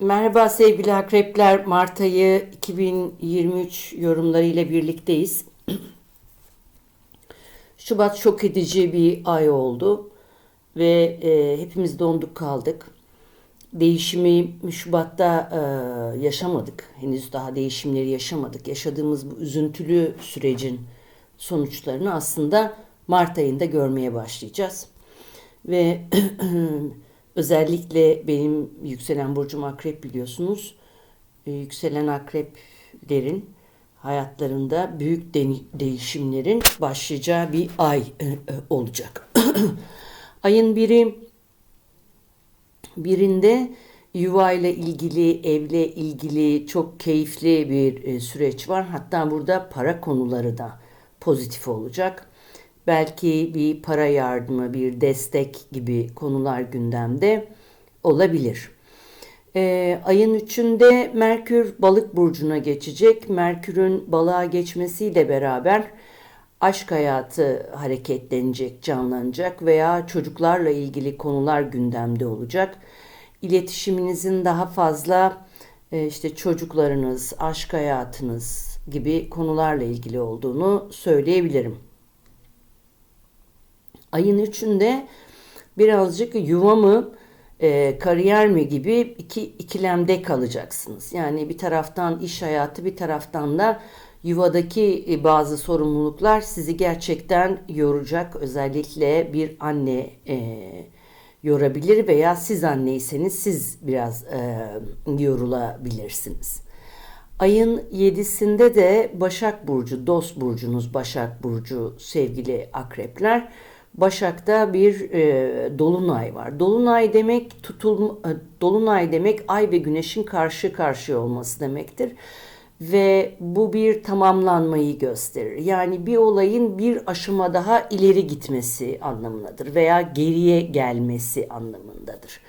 Merhaba sevgili akrepler. Mart ayı 2023 yorumlarıyla birlikteyiz. Şubat şok edici bir ay oldu ve e, hepimiz donduk kaldık. Değişimi Şubat'ta e, yaşamadık. Henüz daha değişimleri yaşamadık. Yaşadığımız bu üzüntülü sürecin sonuçlarını aslında Mart ayında görmeye başlayacağız. Ve Özellikle benim yükselen burcum akrep biliyorsunuz. Ee, yükselen akreplerin hayatlarında büyük değişimlerin başlayacağı bir ay e, e, olacak. Ayın biri birinde yuva ile ilgili, evle ilgili çok keyifli bir e, süreç var. Hatta burada para konuları da pozitif olacak. Belki bir para yardımı, bir destek gibi konular gündemde olabilir. Ee, ayın 3'ünde Merkür balık burcuna geçecek. Merkür'ün balığa geçmesiyle beraber aşk hayatı hareketlenecek, canlanacak veya çocuklarla ilgili konular gündemde olacak. İletişiminizin daha fazla e, işte çocuklarınız, aşk hayatınız gibi konularla ilgili olduğunu söyleyebilirim. Ayın üçünde birazcık yuva mı, e, kariyer mi gibi iki ikilemde kalacaksınız. Yani bir taraftan iş hayatı, bir taraftan da yuvadaki e, bazı sorumluluklar sizi gerçekten yoracak. Özellikle bir anne e, yorabilir veya siz anneyseniz siz biraz e, yorulabilirsiniz. Ayın 7'sinde de Başak Burcu, dost burcunuz Başak Burcu sevgili akrepler. Başak'ta bir e, dolunay var. Dolunay demek tutul e, dolunay demek ay ve güneşin karşı karşıya olması demektir. Ve bu bir tamamlanmayı gösterir. Yani bir olayın bir aşama daha ileri gitmesi anlamındadır veya geriye gelmesi anlamındadır.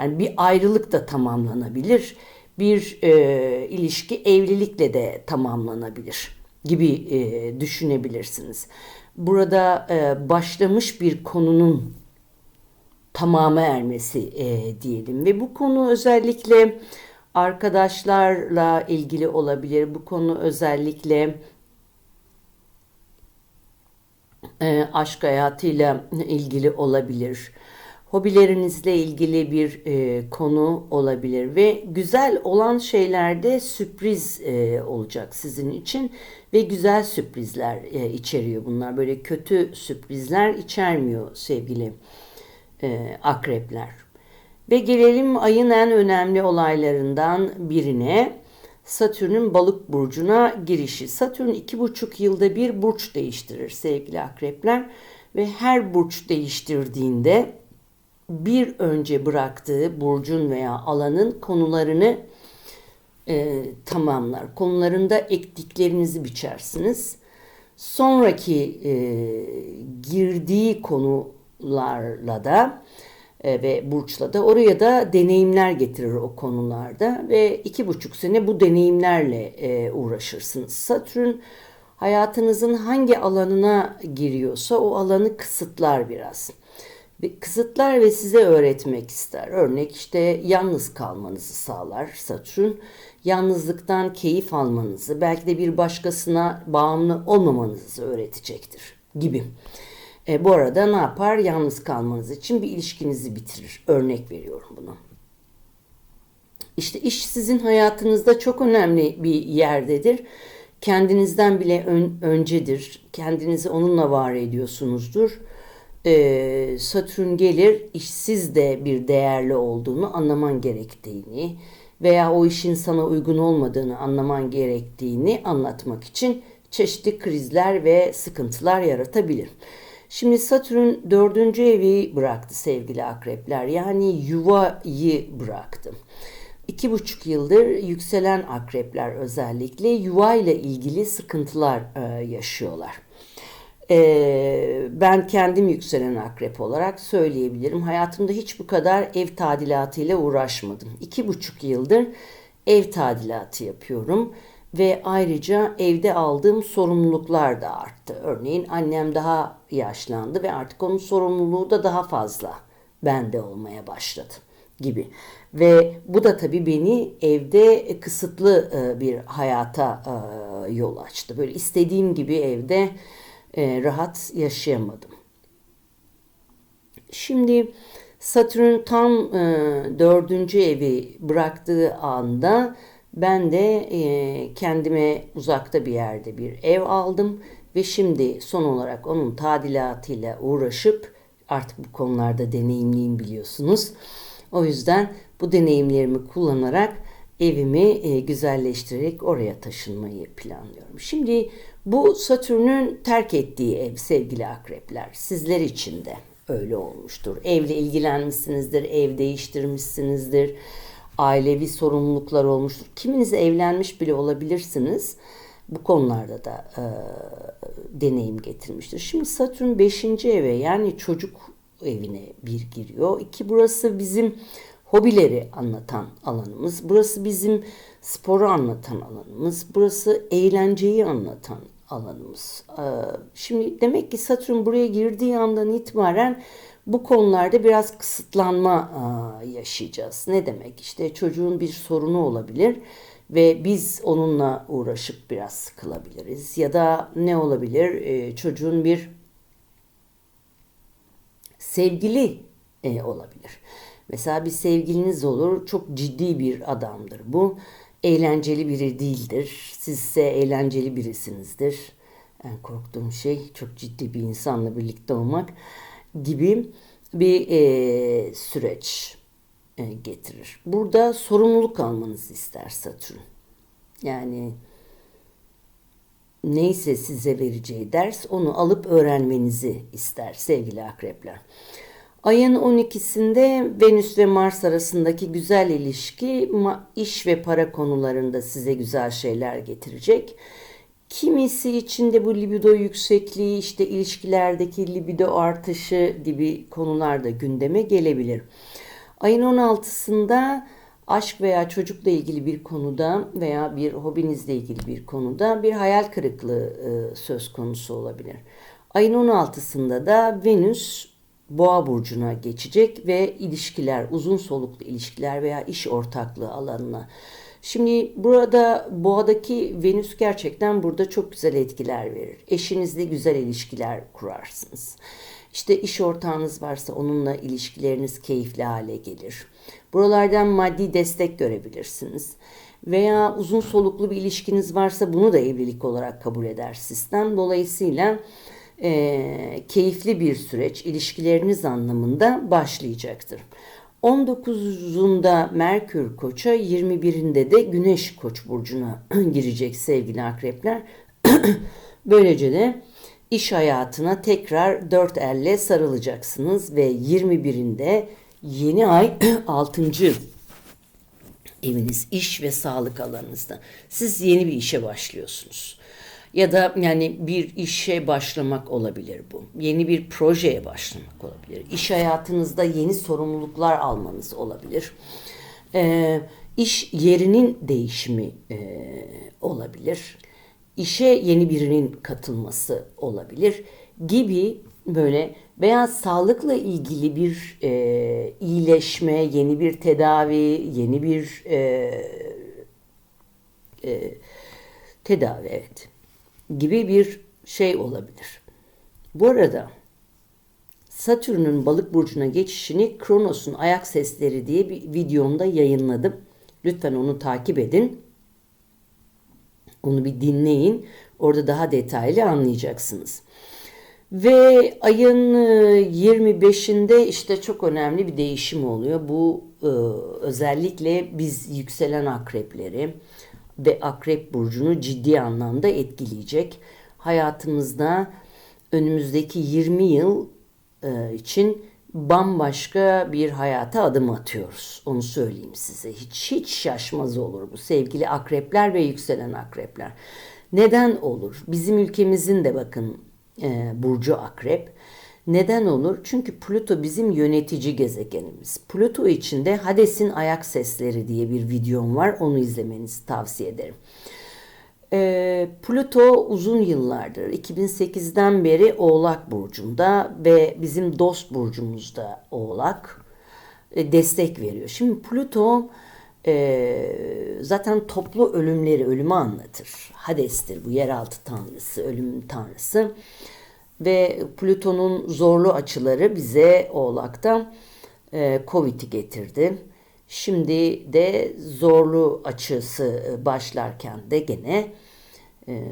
Yani bir ayrılık da tamamlanabilir. Bir e, ilişki evlilikle de tamamlanabilir gibi e, düşünebilirsiniz burada e, başlamış bir konunun tamamı ermesi e, diyelim ve bu konu özellikle arkadaşlarla ilgili olabilir. Bu konu özellikle e, aşk hayatıyla ilgili olabilir hobilerinizle ilgili bir e, konu olabilir ve güzel olan şeylerde sürpriz e, olacak sizin için ve güzel sürprizler e, içeriyor bunlar. Böyle kötü sürprizler içermiyor sevgili e, akrepler. Ve gelelim ayın en önemli olaylarından birine. Satürn'ün balık burcuna girişi. Satürn iki buçuk yılda bir burç değiştirir sevgili akrepler. Ve her burç değiştirdiğinde bir önce bıraktığı burcun veya alanın konularını e, tamamlar. Konularında ektiklerinizi biçersiniz. Sonraki e, girdiği konularla da e, ve burçla da oraya da deneyimler getirir o konularda ve iki buçuk sene bu deneyimlerle e, uğraşırsınız. Satürn hayatınızın hangi alanına giriyorsa o alanı kısıtlar biraz kısıtlar ve size öğretmek ister. Örnek işte yalnız kalmanızı sağlar Satürn. Yalnızlıktan keyif almanızı, belki de bir başkasına bağımlı olmamanızı öğretecektir gibi. E, bu arada ne yapar? Yalnız kalmanız için bir ilişkinizi bitirir. Örnek veriyorum bunu. İşte iş sizin hayatınızda çok önemli bir yerdedir. Kendinizden bile ön, öncedir. Kendinizi onunla var ediyorsunuzdur e, Satürn gelir işsiz de bir değerli olduğunu anlaman gerektiğini veya o işin sana uygun olmadığını anlaman gerektiğini anlatmak için çeşitli krizler ve sıkıntılar yaratabilir. Şimdi Satürn dördüncü evi bıraktı sevgili akrepler. Yani yuvayı bıraktı. İki buçuk yıldır yükselen akrepler özellikle yuva ile ilgili sıkıntılar e, yaşıyorlar. Ee, ben kendim yükselen akrep olarak söyleyebilirim. Hayatımda hiç bu kadar ev tadilatıyla uğraşmadım. İki buçuk yıldır ev tadilatı yapıyorum ve ayrıca evde aldığım sorumluluklar da arttı. Örneğin annem daha yaşlandı ve artık onun sorumluluğu da daha fazla bende olmaya başladı. gibi. Ve bu da tabii beni evde kısıtlı e, bir hayata e, yol açtı. Böyle istediğim gibi evde e, rahat yaşayamadım. Şimdi Satürn tam dördüncü evi bıraktığı anda ben de kendime uzakta bir yerde bir ev aldım ve şimdi son olarak onun tadilatıyla uğraşıp artık bu konularda deneyimliyim biliyorsunuz. O yüzden bu deneyimlerimi kullanarak evimi e, güzelleştirerek oraya taşınmayı planlıyorum. Şimdi bu Satürn'ün terk ettiği ev sevgili akrepler. Sizler için de öyle olmuştur. Evle ilgilenmişsinizdir, ev değiştirmişsinizdir. Ailevi sorumluluklar olmuştur. Kiminiz evlenmiş bile olabilirsiniz. Bu konularda da e, deneyim getirmiştir. Şimdi Satürn 5. eve yani çocuk evine bir giriyor. İki burası bizim hobileri anlatan alanımız. Burası bizim sporu anlatan alanımız. Burası eğlenceyi anlatan alanımız. Ee, şimdi demek ki Satürn buraya girdiği andan itibaren bu konularda biraz kısıtlanma yaşayacağız. Ne demek? İşte çocuğun bir sorunu olabilir ve biz onunla uğraşıp biraz sıkılabiliriz. Ya da ne olabilir? Ee, çocuğun bir sevgili e, olabilir. Mesela bir sevgiliniz olur, çok ciddi bir adamdır bu. Eğlenceli biri değildir. Siz ise eğlenceli birisinizdir. En korktuğum şey çok ciddi bir insanla birlikte olmak gibi bir e, süreç e, getirir. Burada sorumluluk almanızı ister Satürn. Yani neyse size vereceği ders onu alıp öğrenmenizi ister sevgili akrepler. Ayın 12'sinde Venüs ve Mars arasındaki güzel ilişki iş ve para konularında size güzel şeyler getirecek. Kimisi için de bu libido yüksekliği, işte ilişkilerdeki libido artışı gibi konular da gündeme gelebilir. Ayın 16'sında aşk veya çocukla ilgili bir konuda veya bir hobinizle ilgili bir konuda bir hayal kırıklığı e, söz konusu olabilir. Ayın 16'sında da Venüs Boğa burcuna geçecek ve ilişkiler, uzun soluklu ilişkiler veya iş ortaklığı alanına. Şimdi burada boğadaki Venüs gerçekten burada çok güzel etkiler verir. Eşinizle güzel ilişkiler kurarsınız. İşte iş ortağınız varsa onunla ilişkileriniz keyifli hale gelir. Buralardan maddi destek görebilirsiniz. Veya uzun soluklu bir ilişkiniz varsa bunu da evlilik olarak kabul eder sistem. Dolayısıyla e, keyifli bir süreç ilişkileriniz anlamında başlayacaktır. 19'unda Merkür Koç'a, 21'inde de Güneş Koç burcuna girecek sevgili akrepler. Böylece de iş hayatına tekrar dört elle sarılacaksınız ve 21'inde yeni ay 6. eviniz iş ve sağlık alanınızda. Siz yeni bir işe başlıyorsunuz. Ya da yani bir işe başlamak olabilir bu. Yeni bir projeye başlamak olabilir. İş hayatınızda yeni sorumluluklar almanız olabilir. Ee, iş yerinin değişimi e, olabilir. İşe yeni birinin katılması olabilir gibi böyle veya sağlıkla ilgili bir e, iyileşme, yeni bir tedavi, yeni bir e, e, tedavi evet gibi bir şey olabilir. Bu arada Satürn'ün balık burcuna geçişini Kronos'un ayak sesleri diye bir videomda yayınladım. Lütfen onu takip edin. Onu bir dinleyin. Orada daha detaylı anlayacaksınız. Ve ayın 25'inde e, işte çok önemli bir değişim oluyor. Bu e, özellikle biz yükselen akrepleri, ve Akrep Burcu'nu ciddi anlamda etkileyecek. Hayatımızda önümüzdeki 20 yıl e, için bambaşka bir hayata adım atıyoruz. Onu söyleyeyim size. Hiç hiç şaşmaz olur bu sevgili akrepler ve yükselen akrepler. Neden olur? Bizim ülkemizin de bakın e, burcu akrep. Neden olur? Çünkü Plüto bizim yönetici gezegenimiz. Plüto içinde Hades'in ayak sesleri diye bir videom var. Onu izlemenizi tavsiye ederim. E, Plüto uzun yıllardır 2008'den beri Oğlak burcunda ve bizim dost burcumuzda Oğlak. e, destek veriyor. Şimdi Plüto e, zaten toplu ölümleri, ölümü anlatır. Hades'tir bu yeraltı tanrısı, ölüm tanrısı. Ve Plüton'un zorlu açıları bize Oğlak'ta e, Covid'i getirdi. Şimdi de zorlu açısı e, başlarken de gene e,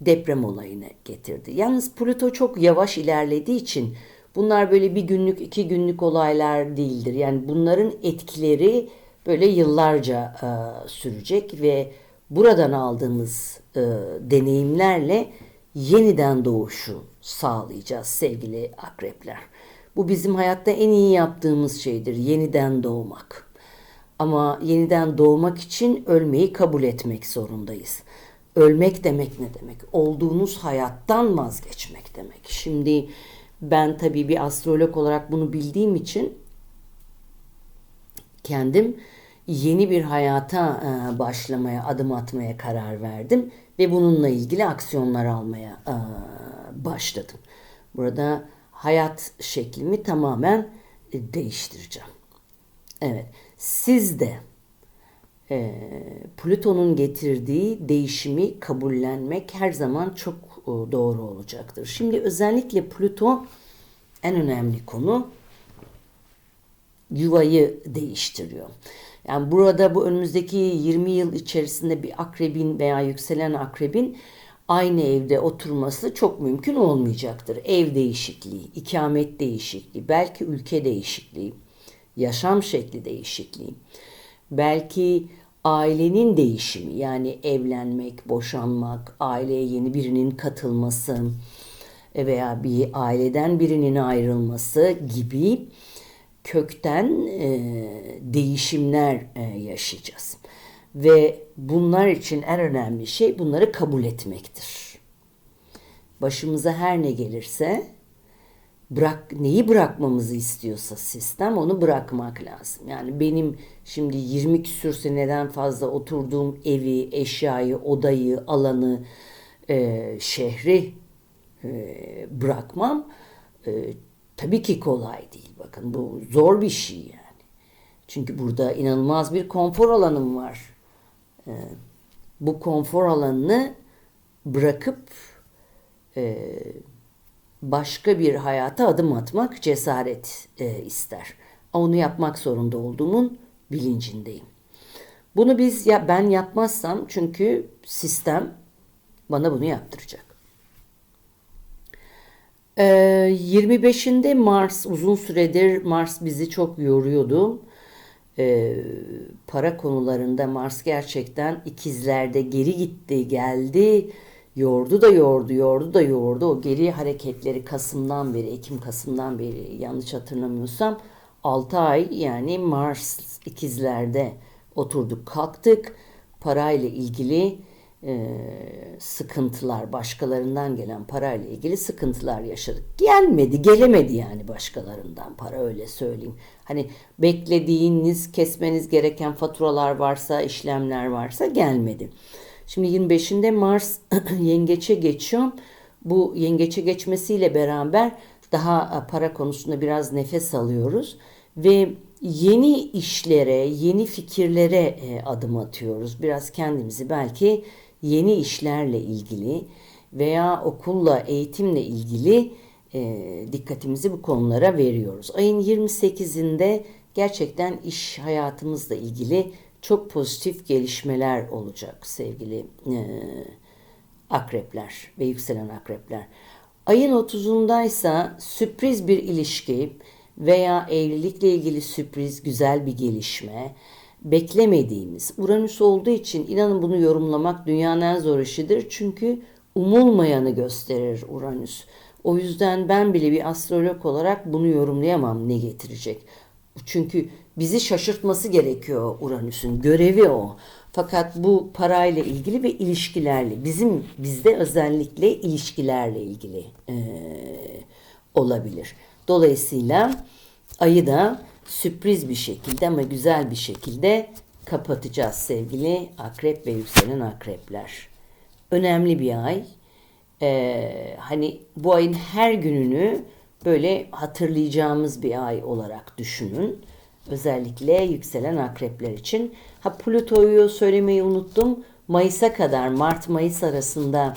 deprem olayını getirdi. Yalnız Plüto çok yavaş ilerlediği için bunlar böyle bir günlük, iki günlük olaylar değildir. Yani bunların etkileri böyle yıllarca e, sürecek ve buradan aldığımız e, deneyimlerle yeniden doğuşu sağlayacağız sevgili akrepler. Bu bizim hayatta en iyi yaptığımız şeydir. Yeniden doğmak. Ama yeniden doğmak için ölmeyi kabul etmek zorundayız. Ölmek demek ne demek? Olduğunuz hayattan vazgeçmek demek. Şimdi ben tabii bir astrolog olarak bunu bildiğim için kendim yeni bir hayata e, başlamaya, adım atmaya karar verdim ve bununla ilgili aksiyonlar almaya e, başladım. Burada hayat şeklimi tamamen e, değiştireceğim. Evet, siz de e, Plüton'un getirdiği değişimi kabullenmek her zaman çok e, doğru olacaktır. Şimdi özellikle Plüto en önemli konu yuvayı değiştiriyor. Yani burada bu önümüzdeki 20 yıl içerisinde bir akrebin veya yükselen akrebin aynı evde oturması çok mümkün olmayacaktır. Ev değişikliği, ikamet değişikliği, belki ülke değişikliği, yaşam şekli değişikliği, belki ailenin değişimi yani evlenmek, boşanmak, aileye yeni birinin katılması veya bir aileden birinin ayrılması gibi kökten e, değişimler e, yaşayacağız. Ve bunlar için en önemli şey bunları kabul etmektir. Başımıza her ne gelirse bırak neyi bırakmamızı istiyorsa sistem onu bırakmak lazım. Yani benim şimdi 20 küsür seneden fazla oturduğum evi, eşyayı, odayı, alanı, e, şehri e, bırakmam e, tabii ki kolay değil. Bakın bu zor bir şey yani. Çünkü burada inanılmaz bir konfor alanım var. E, bu konfor alanını bırakıp e, başka bir hayata adım atmak cesaret e, ister. Onu yapmak zorunda olduğumun bilincindeyim. Bunu biz ya ben yapmazsam çünkü sistem bana bunu yaptıracak. Ee, 25'inde Mars uzun süredir Mars bizi çok yoruyordu. Ee, para konularında Mars gerçekten ikizlerde geri gitti, geldi Yordu da yordu, yordu da yordu. O geri hareketleri Kasım'dan beri, Ekim-Kasım'dan beri yanlış hatırlamıyorsam 6 ay yani Mars ikizlerde oturduk kalktık. Parayla ilgili e, sıkıntılar, başkalarından gelen parayla ilgili sıkıntılar yaşadık. Gelmedi, gelemedi yani başkalarından para öyle söyleyeyim. Hani beklediğiniz, kesmeniz gereken faturalar varsa, işlemler varsa gelmedi. Şimdi 25'inde Mars yengeçe geçiyor. Bu yengeçe geçmesiyle beraber daha e, para konusunda biraz nefes alıyoruz ve yeni işlere, yeni fikirlere e, adım atıyoruz. Biraz kendimizi belki yeni işlerle ilgili veya okulla, eğitimle ilgili e, dikkatimizi bu konulara veriyoruz. Ayın 28'inde gerçekten iş hayatımızla ilgili çok pozitif gelişmeler olacak sevgili e, akrepler ve yükselen akrepler. Ayın 30'undaysa sürpriz bir ilişki veya evlilikle ilgili sürpriz güzel bir gelişme beklemediğimiz Uranüs olduğu için inanın bunu yorumlamak dünyanın en zor işidir. Çünkü umulmayanı gösterir Uranüs. O yüzden ben bile bir astrolog olarak bunu yorumlayamam ne getirecek. Çünkü bizi şaşırtması gerekiyor Uranüs'ün. Görevi o. Fakat bu parayla ilgili ve ilişkilerle bizim bizde özellikle ilişkilerle ilgili e, olabilir. Dolayısıyla ayı da sürpriz bir şekilde ama güzel bir şekilde kapatacağız sevgili akrep ve yükselen akrepler. Önemli bir ay. Ee, hani bu ayın her gününü böyle hatırlayacağımız bir ay olarak düşünün. Özellikle yükselen akrepler için. Ha Plüto'yu söylemeyi unuttum. Mayıs'a kadar Mart-Mayıs arasında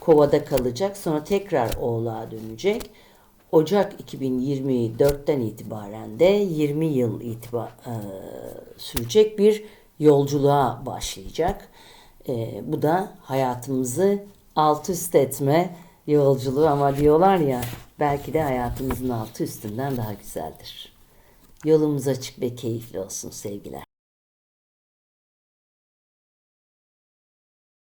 Kova'da kalacak. Sonra tekrar Oğlak'a dönecek. Ocak 2024'ten itibaren de 20 yıl itibar, e, sürecek bir yolculuğa başlayacak. E, bu da hayatımızı alt üst etme yolculuğu ama diyorlar ya belki de hayatımızın altı üstünden daha güzeldir. Yolumuz açık ve keyifli olsun sevgiler.